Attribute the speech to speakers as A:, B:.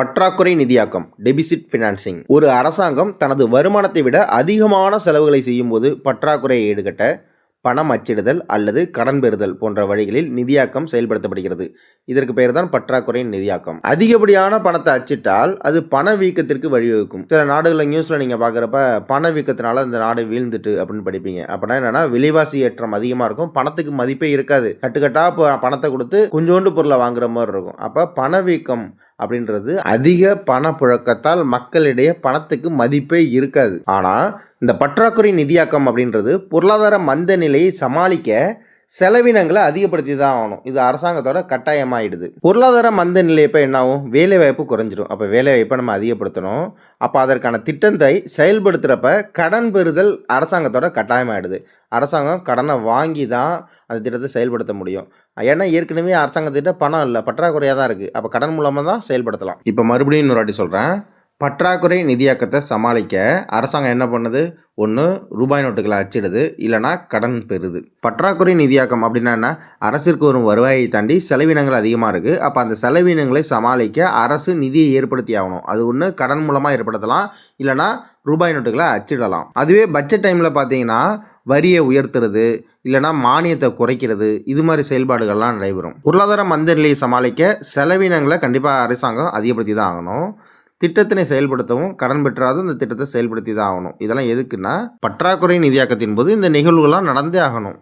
A: பற்றாக்குறை நிதியாக்கம் deficit financing ஒரு அரசாங்கம் தனது வருமானத்தை விட அதிகமான செலவுகளை செய்யும்போது பற்றாக்குறையை ஈடுகட்ட பணம் அச்சிடுதல் அல்லது கடன் பெறுதல் போன்ற வழிகளில் நிதியாக்கம் செயல்படுத்தப்படுகிறது. இதற்கு பெயர் தான் பற்றாக்குறையின் நிதியாக்கம். அதிகப்படியான பணத்தை அச்சிட்டால் அது பணவீக்கத்திற்கு வழிவகுக்கும். சில நாடுகளில் நியூஸில் நீங்கள் பார்க்குறப்ப பணவீக்கத்தினால இந்த நாடு வீழ்ந்துட்டு அப்படின்னு படிப்பீங்க. அப்படின்னா என்னன்னா விலைவாசி ஏற்றம் அதிகமாக இருக்கும். பணத்துக்கு மதிப்பே இருக்காது. கட்டுக்கட்டா பணத்தை கொடுத்து கொஞ்சோண்டு பொருளை வாங்குற மாதிரி இருக்கும். அப்போ பணவீக்கம் அப்படின்றது அதிக பணப்புழக்கத்தால் மக்களிடையே பணத்துக்கு மதிப்பே இருக்காது. ஆனால் இந்த பற்றாக்குறை நிதியாக்கம் அப்படின்றது பொருளாதார மந்த நிலையை சமாளிக்க செலவினங்களை அதிகப்படுத்தி தான் ஆகணும். இது அரசாங்கத்தோட கட்டாயமாயிடுது. பொருளாதார மந்த நிலை என்னாகும்? வேலைவாய்ப்பு குறைஞ்சிடும் அப்போ வேலைவாய்ப்பை நம்ம அதிகப்படுத்தணும். அப்போ அதற்கான திட்டத்தை செயல்படுத்துகிறப்ப கடன் பெறுதல் அரசாங்கத்தோட கட்டாயமாயிடுது. அரசாங்கம் கடனை வாங்கி தான் அந்த திட்டத்தை செயல்படுத்த முடியும். ஏன்னா ஏற்கனவே அரசாங்கத்திட்ட பணம் இல்லை. பற்றாக்குறையாக தான் இருக்குது அப்போ கடன் மூலமாக தான் செயல்படுத்தலாம். இப்போ மறுபடியும் இன்னொரு வாட்டி சொல்கிறேன் பற்றாக்குறை நிதியாக்கத்தை சமாளிக்க அரசாங்கம் என்ன பண்ணுது? ஒன்று ரூபாய் நோட்டுகளை அச்சிடுது. இல்லைனா கடன் பெறுது. பற்றாக்குறை நிதியாக்கம் அப்படின்னா என்ன? அரசிற்கு வரும் வருவாயை தாண்டி செலவினங்கள் அதிகமாக இருக்குது அப்போ அந்த செலவினங்களை சமாளிக்க அரசு நிதியை ஏற்படுத்தி ஆகணும். அது ஒன்று கடன் மூலமாக ஏற்படுத்தலாம். இல்லைனா ரூபாய் நோட்டுகளை அச்சிடலாம். அதுவே பட்ஜெட் டைமில் பார்த்தீங்கன்னா வரியை உயர்த்துறது இல்லைனா மானியத்தை குறைக்கிறது இது மாதிரி செயல்பாடுகள்லாம் நடைபெறும். பொருளாதார மந்த நிலையை சமாளிக்க செலவினங்களை கண்டிப்பாக அரசாங்கம் அதிகப்படுத்தி தான் ஆகணும். திட்டத்தினை செயல்படுத்தவும் கடன் பெற்றாலும் இந்த திட்டத்தை செயல்படுத்தி தான் ஆகணும். இதெல்லாம் எதுக்குன்னா பற்றாக்குறை நிதியாக்கத்தின் போது இந்த நிகழ்வுகள்லாம் நடந்தே ஆகணும்.